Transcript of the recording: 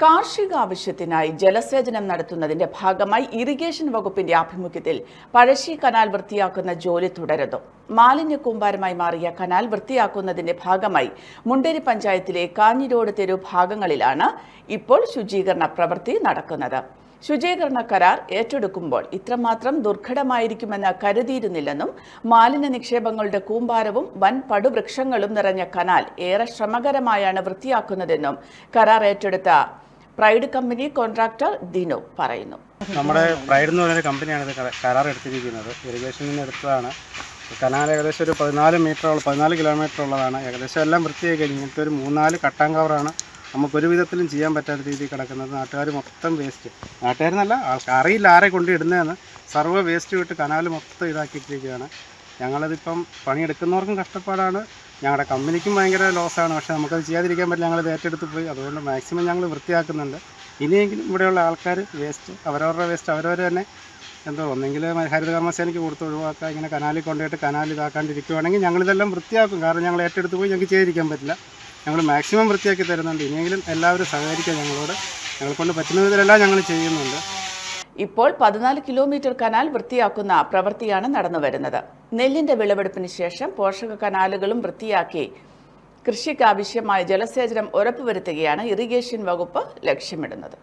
കാർഷിക ആവശ്യത്തിനായി ജലസേചനം നടത്തുന്നതിന്റെ ഭാഗമായി ഇറിഗേഷൻ വകുപ്പിന്റെ ആഭിമുഖ്യത്തിൽ പഴശ്ശി കനാൽ വൃത്തിയാക്കുന്ന ജോലി തുടരുന്നു. മാലിന്യ കൂമ്പാരമായി മാറിയ കനാൽ വൃത്തിയാക്കുന്നതിന്റെ ഭാഗമായി മുണ്ടേരി പഞ്ചായത്തിലെ കാഞ്ഞിരോട് തെരു ഭാഗങ്ങളിലാണ് ഇപ്പോൾ ശുചീകരണ പ്രവൃത്തി നടക്കുന്നത്. ശുചീകരണ കരാർ ഏറ്റെടുക്കുമ്പോൾ ഇത്രമാത്രം ദുർഘടമായിരിക്കുമെന്ന് കരുതിയിരുന്നില്ലെന്നും മാലിന്യ നിക്ഷേപങ്ങളുടെ കൂമ്പാരവും വൻ പടുവൃക്ഷങ്ങളും നിറഞ്ഞ കനാൽ ഏറെ ശ്രമകരമായാണ് വൃത്തിയാക്കുന്നതെന്നും കരാർ ഏറ്റെടുത്ത പ്രൈഡ് കമ്പനി കോൺട്രാക്ടർ ദിനു പറയുന്നു. നമ്മുടെ പ്രൈഡ് എന്ന് പറയുന്ന കമ്പനിയാണ് ഇത് കരാർ എടുത്തിരിക്കുന്നത്. ഇറിഗേഷനിൽ നിന്ന് എടുത്തതാണ്. കനാൽ ഏകദേശം ഒരു പതിനാല് മീറ്ററോളം പതിനാല് കിലോമീറ്റർ ഉള്ളതാണ്. ഏകദേശം എല്ലാം വൃത്തിയായി കഴിഞ്ഞു ഇങ്ങനത്തെ ഒരു മൂന്നാൽ കട്ടാൻ കവറാണ് നമുക്ക് ഒരു വിധത്തിലും ചെയ്യാൻ പറ്റാത്ത രീതിയിൽ കിടക്കുന്നത്. നാട്ടുകാർ മൊത്തം വേസ്റ്റ് നാട്ടുകാരെന്നല്ല അറിയില്ല ആരെ കൊണ്ട് ഇടുന്നതെന്ന്. സർവ വേസ്റ്റ് വിട്ട് കനാൽ മൊത്തം ഇതാക്കിയിട്ടിരിക്കുകയാണ്. ഞങ്ങളതിപ്പം പണിയെടുക്കുന്നവർക്കും കഷ്ടപ്പാടാണ്. ഞങ്ങളുടെ കമ്പനിക്കും ഭയങ്കര ലോസാണ് പക്ഷേ നമുക്കത് ചെയ്യാതിരിക്കാൻ പറ്റില്ല. ഞങ്ങൾ ഏറ്റെടുത്ത് പോയി. അതുകൊണ്ട് മാക്സിമം ഞങ്ങൾ വൃത്തിയാക്കുന്നുണ്ട്. ഇനിയെങ്കിലും ഇവിടെയുള്ള ആൾക്കാർ വേസ്റ്റ് അവരവരുടെ വേസ്റ്റ് അവരവർ തന്നെ എന്തോ ഒന്നെങ്കിൽ ഹരിത കർമ്മസേനയ്ക്ക് കൊടുത്ത് ഒഴിവാക്കുക. ഇങ്ങനെ കനാലിൽ കൊണ്ടുപോയിട്ട് കനാൽ ഇതാക്കാണ്ടിരിക്കുകയാണെങ്കിൽ ഞങ്ങളിതെല്ലാം വൃത്തിയാക്കും. കാരണം ഞങ്ങൾ ഏറ്റെടുത്ത് പോയി ഞങ്ങൾക്ക് ചെയ്തിരിക്കാൻ പറ്റില്ല. ഞങ്ങൾ മാക്സിമം വൃത്തിയാക്കി തരുന്നുണ്ട്. ഇനിയെങ്കിലും എല്ലാവരും സഹകരിക്കുക ഞങ്ങളോട് ഞങ്ങളെക്കൊണ്ട് പറ്റുന്ന വിധത്തിലെല്ലാം ഞങ്ങൾ ചെയ്യുന്നുണ്ട്. ഇപ്പോൾ പതിനാല് കിലോമീറ്റർ കനാൽ വൃത്തിയാക്കുന്ന പ്രവൃത്തിയാണ് നടന്നുവരുന്നത്. നെല്ലിന്റെ വിളവെടുപ്പിന് ശേഷം പോഷക കനാലുകളും വൃത്തിയാക്കി കൃഷിക്കാവശ്യമായ ജലസേചനം ഉറപ്പുവരുത്തുകയാണ് ഇറിഗേഷൻ വകുപ്പ് ലക്ഷ്യമിടുന്നത്